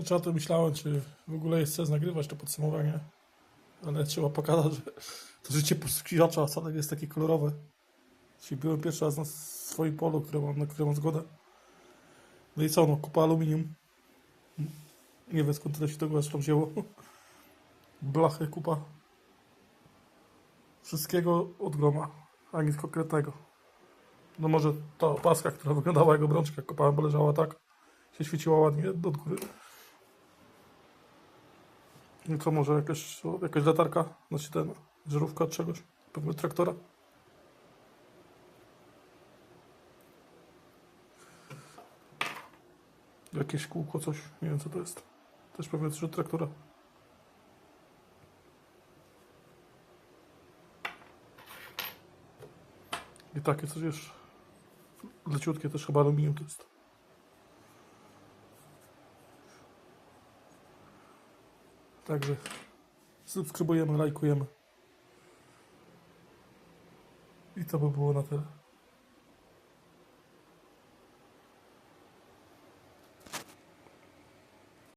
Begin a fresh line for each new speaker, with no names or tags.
Znaczy o tym myślałem, czy w ogóle jest sens nagrywać to podsumowanie, ale trzeba pokazać, że to życie poszukiwacza wcale nie jest takie kolorowe. Czyli byłem pierwszy raz na swoim polu, które mam, na które mam zgodę. No i co, no kupa aluminium. Nie wiem skąd tyle się tego aż tam wzięło. Blachy, kupa. Wszystkiego od groma, a nic konkretnego. No może ta opaska, która wyglądała jak obrączka, kopałem, bo leżała tak, się świeciła ładnie od góry. Co, może jakaś, jakaś latarka, znaczy ten, żarówka czegoś, pewnie traktora. Jakieś kółko, coś, nie wiem co to jest. Też pewnie coś od traktora. I takie coś jeszcze. Leciutkie też chyba aluminium to jest. Także subskrybujemy, lajkujemy. I to by było na tyle.